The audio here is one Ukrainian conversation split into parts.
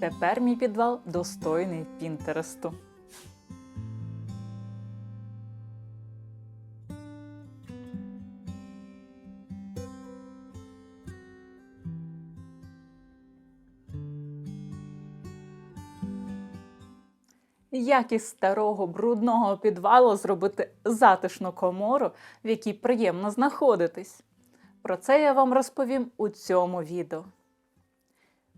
Тепер мій підвал достойний Пінтересту. Як із старого брудного підвалу зробити затишну комору, в якій приємно знаходитись? Про це я вам розповім у цьому відео.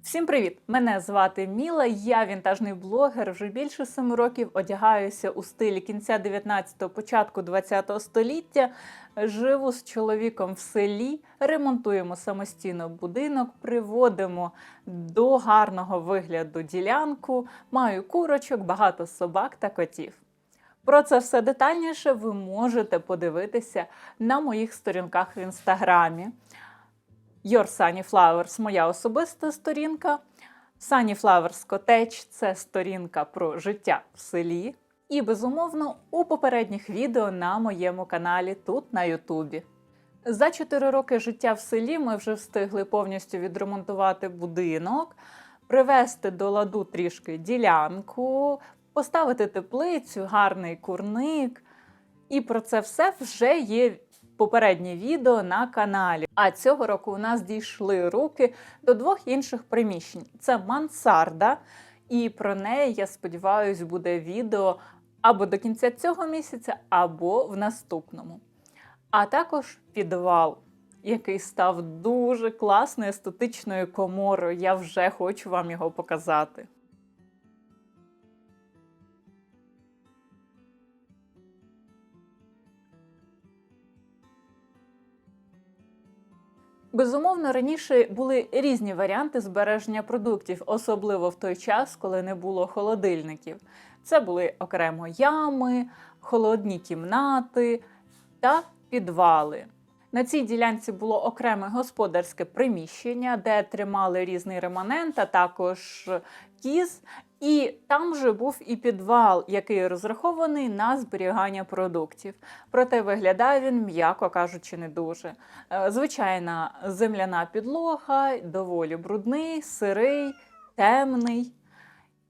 Всім привіт! Мене звати Міла, я вінтажний блогер. Вже більше семи років одягаюся у стилі кінця 19-го, початку 20-го століття. Живу з чоловіком в селі, ремонтуємо самостійно будинок, приводимо до гарного вигляду ділянку, маю курочок, багато собак та котів. Про це все детальніше ви можете подивитися на моїх сторінках в інстаграмі. Your Sunny Flowers – моя особиста сторінка. Sunny Flowers Cottage – це сторінка про життя в селі. І, безумовно, у попередніх відео на моєму каналі тут на Ютубі. За 4 роки життя в селі ми вже встигли повністю відремонтувати будинок, привести до ладу трішки ділянку, поставити теплицю, гарний курник. І про це все вже є попереднє відео на каналі. А цього року у нас дійшли руки до двох інших приміщень: це мансарда, і про неї, я сподіваюся, буде відео або до кінця цього місяця, або в наступному. А також підвал, який став дуже класною естетичною коморою. Я вже хочу вам його показати. Безумовно, раніше були різні варіанти збереження продуктів, особливо в той час, коли не було холодильників. Це були окремо ями, холодні кімнати та підвали. На цій ділянці було окреме господарське приміщення, де тримали різний реманент, а також кіз. І там же був і підвал, який розрахований на зберігання продуктів. Проте виглядає він, м'яко кажучи, не дуже. Е, Звичайна земляна підлога, доволі брудний, сирий, темний.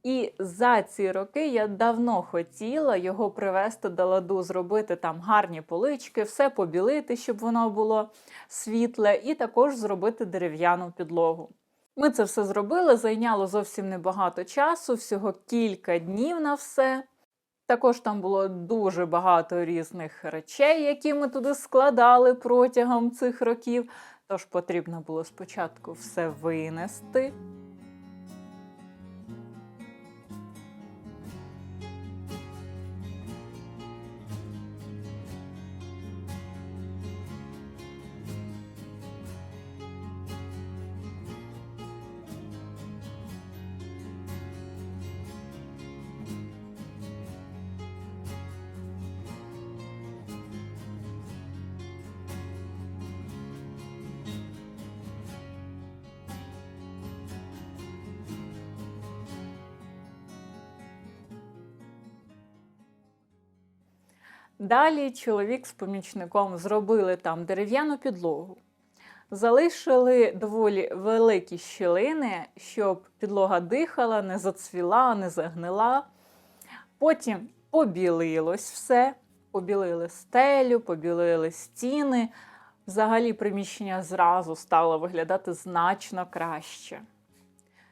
І за ці роки я давно хотіла його привести до ладу, зробити там гарні полички, все побілити, щоб воно було світле, і також зробити дерев'яну підлогу. Ми це все зробили, зайняло зовсім небагато часу, всього кілька днів на все. Також там було дуже багато різних речей, які ми туди складали протягом цих років. Тож потрібно було спочатку все винести. Далі чоловік з помічником зробили там дерев'яну підлогу, залишили доволі великі щілини, щоб підлога дихала, не зацвіла, не загнила. Потім побілилось все, побілили стелю, побілили стіни. Взагалі приміщення зразу стало виглядати значно краще.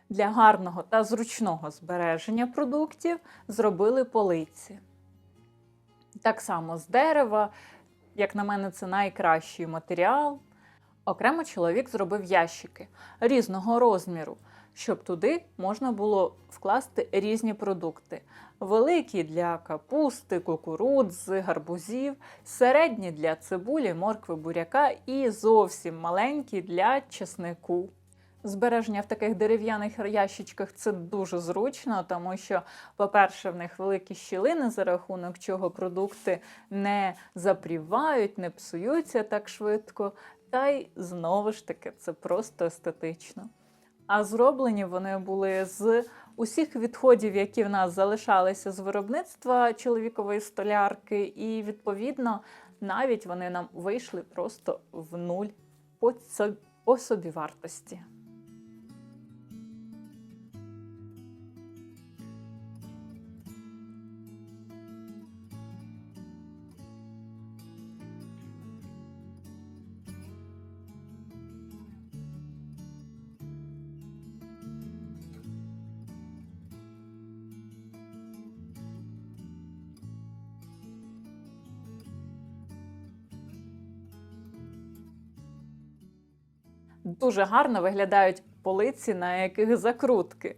Для гарного та зручного збереження продуктів зробили полиці. Так само з дерева, як на мене, це найкращий матеріал. Окремо чоловік зробив ящики різного розміру, щоб туди можна було вкласти різні продукти. Великі для капусти, кукурудзи, гарбузів, середні для цибулі, моркви, буряка і зовсім маленькі для чеснику. Збереження в таких дерев'яних ящичках це дуже зручно, тому що, по-перше, в них великі щілини, за рахунок чого продукти не запрівають, не псуються так швидко. Та й знову ж таки це просто естетично. А зроблені вони були з усіх відходів, які в нас залишалися з виробництва чоловікової столярки, і відповідно навіть вони нам вийшли просто в нуль по собі Дуже гарно виглядають полиці, на яких закрутки.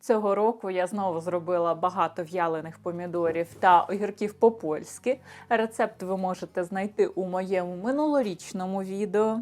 Цього року я знову зробила багато в'ялених помідорів та огірків по-польськи. Рецепт ви можете знайти у моєму минулорічному відео.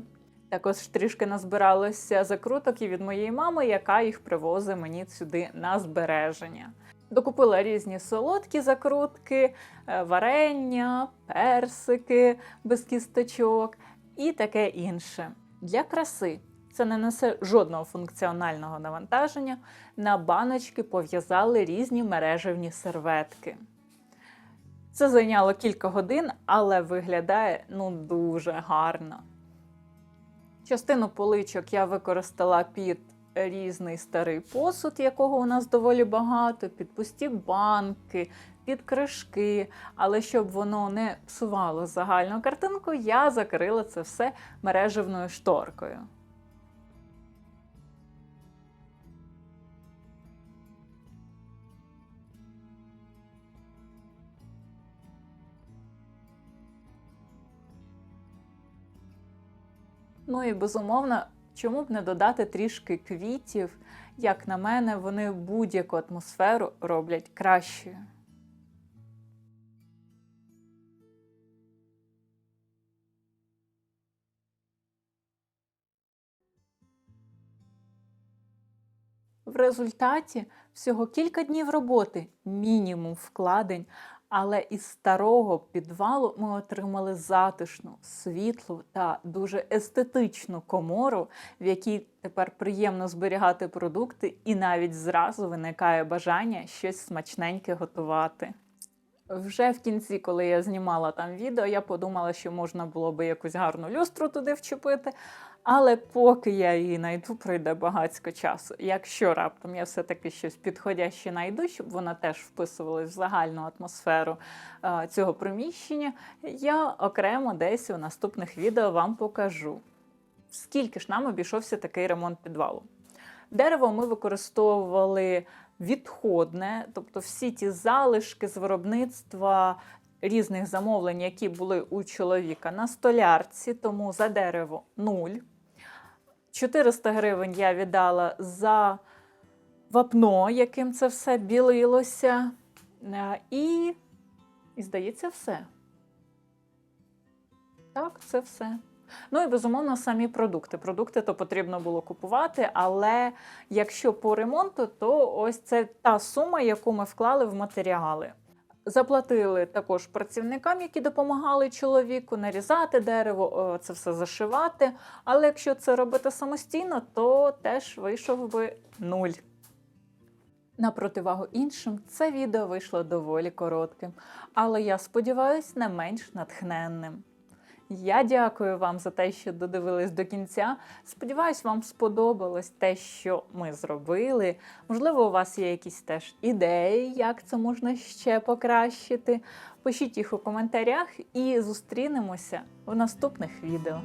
Також трішки назбиралося закруток і від моєї мами, яка їх привозить мені сюди на збереження. Докупила різні солодкі закрутки, е, варення, персики без кісточок і таке інше. Для краси це не несе жодного функціонального навантаження. На баночки пов'язали різні мережевні серветки. Це зайняло кілька годин, але виглядає ну дуже гарно. Частину поличок я використала під різний старий посуд, якого у нас доволі багато, під пусті банки, під кришки. Але щоб воно не псувало загальну картинку, я закрила це все мережевною шторкою. Ну і безумовно, чому б не додати трішки квітів, як на мене, вони будь-яку атмосферу роблять кращою. В результаті всього кілька днів роботи, мінімум вкладень, але із старого підвалу ми отримали затишну, світлу та дуже естетичну комору, в якій тепер приємно зберігати продукти, і навіть зразу виникає бажання щось смачненьке готувати. Вже в кінці, коли я знімала там відео, я подумала, що можна було би якусь гарну люстру туди вчепити. Але поки я її знайду, пройде багатько часу. Якщо раптом я все-таки щось підходяще знайду, щоб вона теж вписувалась в загальну атмосферу е, цього приміщення, я окремо десь у наступних відео вам покажу. Скільки ж нам обійшовся такий ремонт підвалу? Дерево ми використовували відходне, тобто всі ті залишки з виробництва різних замовлень, які були у чоловіка на столярці, тому за дерево нуль. 400 гривень я віддала за вапно, яким це все білилося. Е, І, і здається, все. Так, це все. Ну і безумовно самі продукти. Продукти то потрібно було купувати, але якщо по ремонту, то ось це та сума, яку ми вклали в матеріали. Заплатили також працівникам, які допомагали чоловіку нарізати дерево, це все зашивати. Але якщо це робити самостійно, то теж вийшов би нуль. На противагу іншим, це відео вийшло доволі коротким, але я сподіваюся, не менш натхненним. Я дякую вам за те, що додивились до кінця. Сподіваюсь, вам сподобалось те, що ми зробили. Можливо, у вас є якісь теж ідеї, як це можна ще покращити. Пишіть їх у коментарях і зустрінемося в наступних відео.